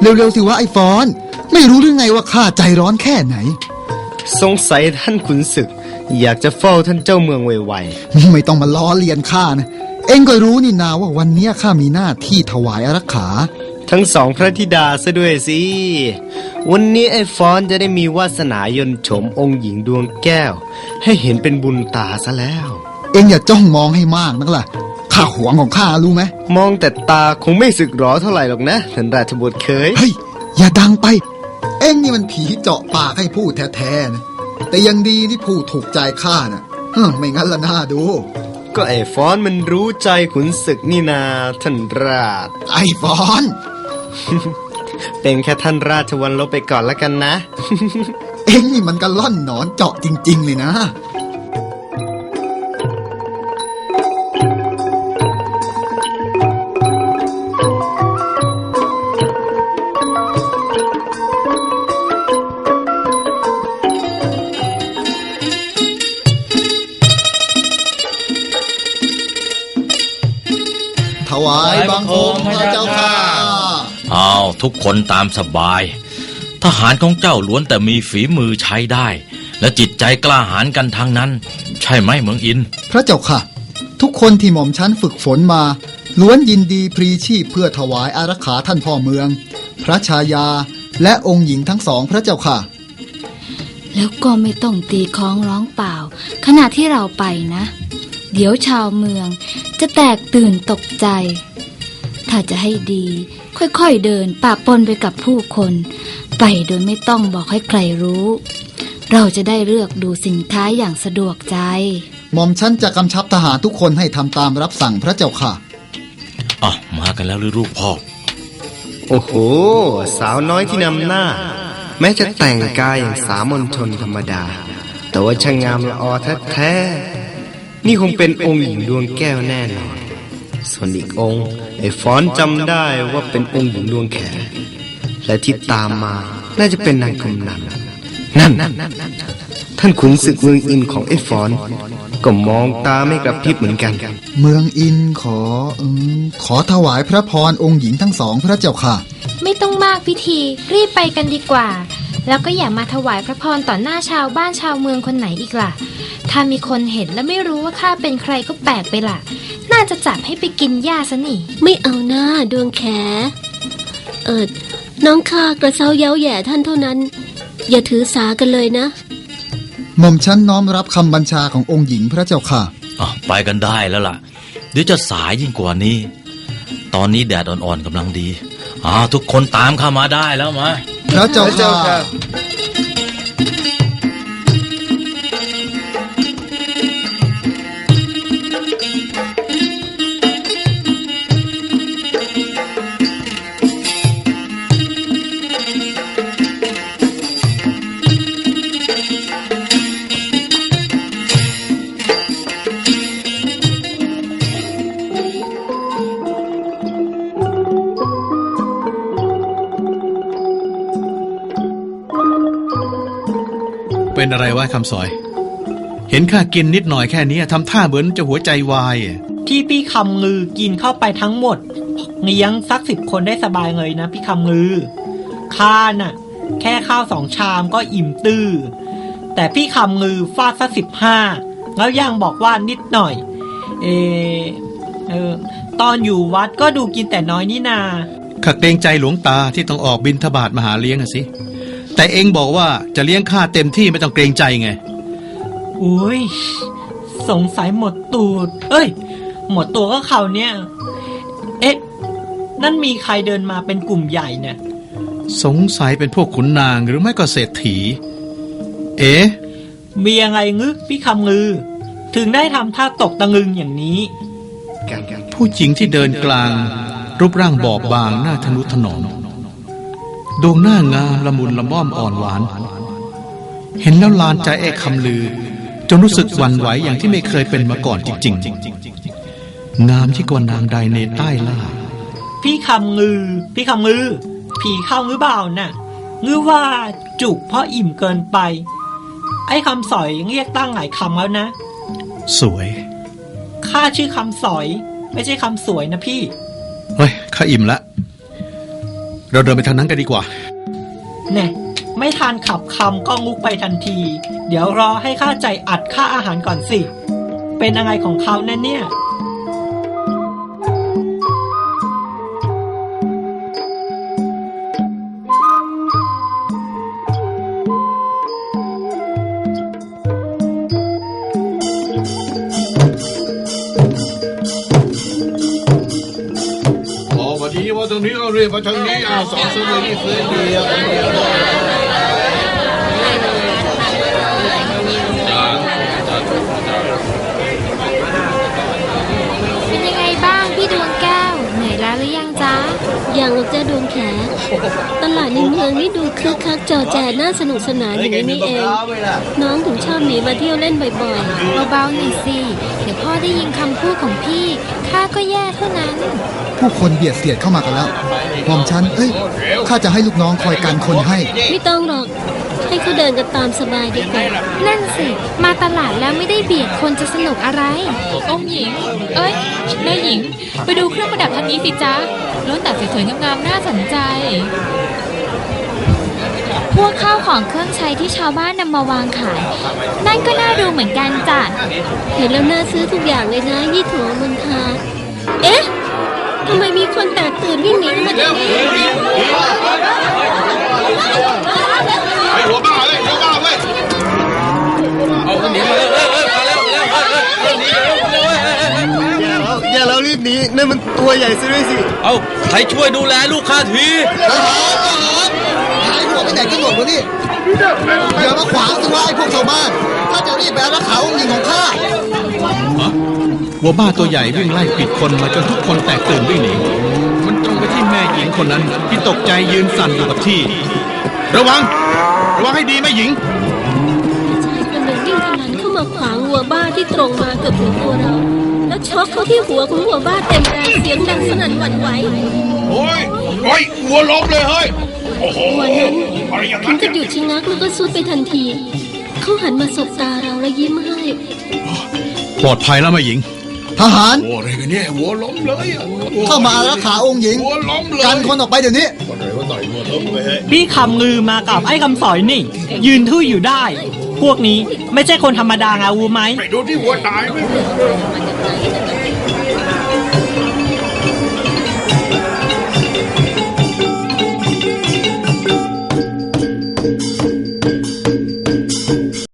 เร็วๆสิวะไอ้ฟอน ไม่รู้หรือไงว่าข้าใจร้อนแค่ไหน สงสัยท่านขุนศึก อยากจะเฝ้าท่านเจ้าเมืองไวไม่ต้องมาล้อเลียนข้านะ เองก็รู้นี่นาว่าวันเนี้ยข้ามีหน้าที่ถวายอารักขา ๆทั้งสองพระธิดาซะด้วยสิ วันนี้ไอ้ฟอนจะได้มีวาสนายนต์โฉมองค์หญิงดวงแก้ว ให้เห็นเป็นบุญตาซะแล้ว เองอย่าจ้องมองให้มากนักล่ะ ข้าหวงของข้ารู้ไหมมองแต่ตาคงไม่สึกหรอเท่าไหร่หรอกนะท่านราชบุตรเคย เฮ้ย อย่าดังไป เองนี่มันผีเจาะปากให้พูดแท้ๆนะ แต่ยังดีที่พูดถูกใจข้านะเฮ้อไม่งั้นละน่าดู ก็ไอ้ฟอนมันรู้ใจขุนศึกนี่นาท่านราช ไอ้ฟอน เป็นแค่ท่านราชวันลบไปก่อนแล้วกันนะ เองนี่มันก็ล่อนหนอนเจาะจริง ๆ เลยนะ ถวายบังคมพระเจ้าค่ะเอาทุกคนตามสบาย ทหารของเจ้าล้วนแต่มีฝีมือใช้ได้ และจิตใจกล้าหาญกันทางนั้น ใช่ไหมเมืองอิน พระเจ้าค่ะ ทุกคนที่หม่อมชั้นฝึกฝนมา ล้วนยินดีพรีชีพเพื่อถวายอารักขาท่านพ่อเมือง พระชายาและองค์หญิงทั้งสองพระเจ้าค่ะ แล้วก็ไม่ต้องตีคล้องร้องเปล่า ขณะที่เราไปนะ เดี๋ยวชาวเมือง จะแตกตื่นตกใจ ถ้าจะให้ดี ค่อยๆเดินปะปนไปกับผู้คน ไปโดยไม่ต้องบอกให้ใครรู้ เราจะได้เลือกดูสินค้าอย่างสะดวกใจ หม่อมชั้นจะกำชับทหารทุกคนให้ทำตามรับสั่งพระเจ้าค่ะอะมากันแล้วหรือลูกพ่อ โอ้โห สาวน้อยที่นำหน้า แม้จะแต่งกายอย่างสามัญชนธรรมดา แต่ว่าช่างงามละออแท้ๆ นี่คงเป็นองค์หญิงดวงแก้วแน่นอน ส่วนอีกองค์ ไอ้ฟอนจำได้ว่าเป็นองค์หญิงดวงแข และที่ตามมาน่าจะเป็นนางกำนันนั่น ท่านขุนศึกเมืองอินของไอ้ฟอน ก็มองตาไม่กระพริบเหมือนกัน เมืองอินขออมขอถวายพระพรองค์หญิงทั้งสองพระเจ้าค่ะ ไม่ต้องมากพิธีรีบไปกันดีกว่า แล้วก็อย่ามาถวายพระพรต่อหน้าชาวบ้านชาวเมืองคนไหนอีกล่ะ ถ้ามีคนเห็นและไม่รู้ว่าข้าเป็นใครก็แปลกไปล่ะ น่าจะจับให้ไปกินหญ้าซะนี่ ไม่เอาหน้าดวงแข เอิดน้องข้ากระเซาเย้าแหย่ท่านเท่านั้น อย่าถือสากันเลยนะ หม่อมชั้นน้อมรับคำบัญชาขององค์หญิงพระเจ้าค่ะอะไปกันได้แล้วล่ะ เดี๋ยวจะสายยิ่งกว่านี้ ตอนนี้แดดอ่อนๆกำลังดีอ่าทุกคนตามเข้ามาได้แล้วมา พ เจ้าค่ะเป็นอะไรวะคำสอย เห็นข้ากินนิดหน่อยแค่นี้ทำท่าเหมือนจะหัวใจวายอะที่พี่คำงือกินเข้าไปทั้งหมดเลี้ยงสักสิบคนได้สบายเลยนะ พี่คำงือข้าน่ะ แค่ข้าวสองชามก็อิ่มตื้อ แต่พี่คำงือฟาดสักสิบห้าแล้วยังบอกว่านิดหน่อย เออเออตอนอยู่วัดก็ดูกินแต่น้อยนี่นาข้าเกรงใจหลวงตาที่ต้องออกบินทบาทมาหาเลี้ยงอะสิ แต่เองบอกว่าจะเลี้ยงข้าเต็มที่ไม่ต้องเกรงใจไง อุ้ยสงสัยหมดตูด เอ้ย หมดตัวก็เขาเนี่ย เอ๊ะ นั่นมีใครเดินมาเป็นกลุ่มใหญ่เนี่ย สงสัยเป็นพวกขุนนางหรือไม่ก็เศรษฐี เอ๊ะ มียังไงงึกพี่คำงือ ถึงได้ทำท่าตกตะลึงอย่างนี้ ผู้หญิงที่เดินกลาง รูปร่างบอบบางหน้าทนุถนอม ดวงหน้างามละมุนละม่อมอ่อนหวาน เห็นแล้วลานใจไอ้คำลือ จนรู้สึกหวั่นไหวอย่างที่ไม่เคยเป็นมาก่อนจริง ๆ งามที่งกว่านางใดในใต้ล่า พี่คำงือ พี่คำงือ ผีเข้าหรือเปล่าน่ะงือว่าจุกเพราะอิ่มเกินไป ไอ้คำสอยยังเรียกตั้งหลายคำแล้วนะ สวย ข้าชื่อคำสอย ไม่ใช่คำสวยนะพี่ เฮ้ยข้าอิ่มละ เราเดินไปทางนั้นกันดีกว่า แน่ไม่ทานขับคำก็งุกไปทันที เดี๋ยวรอให้ข้าใจอัดค่าอาหารก่อนสิ เป็นอะไรของเขาแน่เนี่ย ตรงนี้เอาเรียนมาทางนี้อ่าสองซื้อเลยนี่ซื้อเดียวเดียวเป็นยังไงบ้างพี่ดวงแก้วเหนื่อยแล้วหรือยังจ๊ะอย่างหรอกจ้าดวงแขต ในเมืองนี่ดูคึกคักจอแจน่าสนุกสนานอย่างนี้นี่เอง น้องถึงชอบหนีมาเที่ยวเล่นบ่อยเบาๆหน่อยสิเดี๋ยวพ่อได้ยินคำพูดของพี่ข้าก็แย่เท่านั้น ผู้คนเบียดเสียดเข้ามากันแล้วหม่อมฉันเอ้ยข้าจะให้ลูกน้องคอยกันคนให้ๆไม่ต้องหรอก ให้เขาเดินกันตามสบายดีกว่านั่นสิ มาตลาดแล้วไม่ได้เบียดคนจะสนุกอะไร องค์หญิง เอ้ยแม่หญิง ไปดูเครื่องประดับทางนี้สิจ๊ะล้วนแต่สวยๆงามๆน่าสนใจ พวกข้าวของเครื่องใช้ที่ชาวบ้านนำมาวางขาย นั่นก็น่าดูเหมือนกันจ้ะ เห็นแล้วน่าซื้อทุกอย่างเลยนะยี่ถัวมนทาเอ๊ะทำไมมีคนแตกตื่นวิ่งหนีมาจากนี้ไอ้ หัวบ้าเลยหัวบ้าเลยเอาหนีมาเร็วเร็วเร็วมาเร็วเร็วเร็วเร็วหนีเร็วเร็วเร็วอย่าแล้วอย่าแล้วรีบหนีนั่นมันตัวใหญ่ซะด้วยสิเอาใครช่วยดูแลลูกข้าทีทหารทหารหายหัวไปไหนกันหมดวะนี่อย่ามาขวางสิว่าไอ้พวกชาวบ้านข้าจะรีบไปอารักขาหญิงของข้าวัวบ้าตัวใหญ่วิ่งไล่ปิดคนมาจนทุกคนแตกตื่นวิ่งหนีมันตรงไปที่แม่หญิงคนนั้นที่ตกใจยืนสั่นอยู่กับที่ ระวัง ระวังให้ดีแม่หญิง ชายคนหนึ่งวิ่งทะลันเข้ามาขวางวัวบ้าที่ตรงมาเกือบถึงตัวเรา แล้วช็อกเข้าที่หัวของวัวบ้าเต็มแรงเสียงดังสนั่นหวั่นไหวโอ้ยโอ้ยหัวล้มเลยเฮ้ย โอ้โหวัวนั้นอะไรอย่างถึนั้งนกับหยุดชะงักแล้วก็ซุดไปทันที เขาหันมาสบตาเราและยิ้มให้ ปลอดภัยแล้วแม่หญิง ทหาร โอ้อะไรกันเนี่ยหัวล้มเลยอะเข้ามาอารักขาองค์หญิง หัวล้มเลยกันคนออกไปเดี๋ยวนี้วันไหนว่าต่อยหัวล้มเลยเฮ้ยพี่คำงือมากับไอ้คำสอยนี่ ยืนทื่ออยู่ได้ พวกนี้ไม่ใช่คนธรรมดาไงรู้ไหม ไปดูที่หัวตายไหม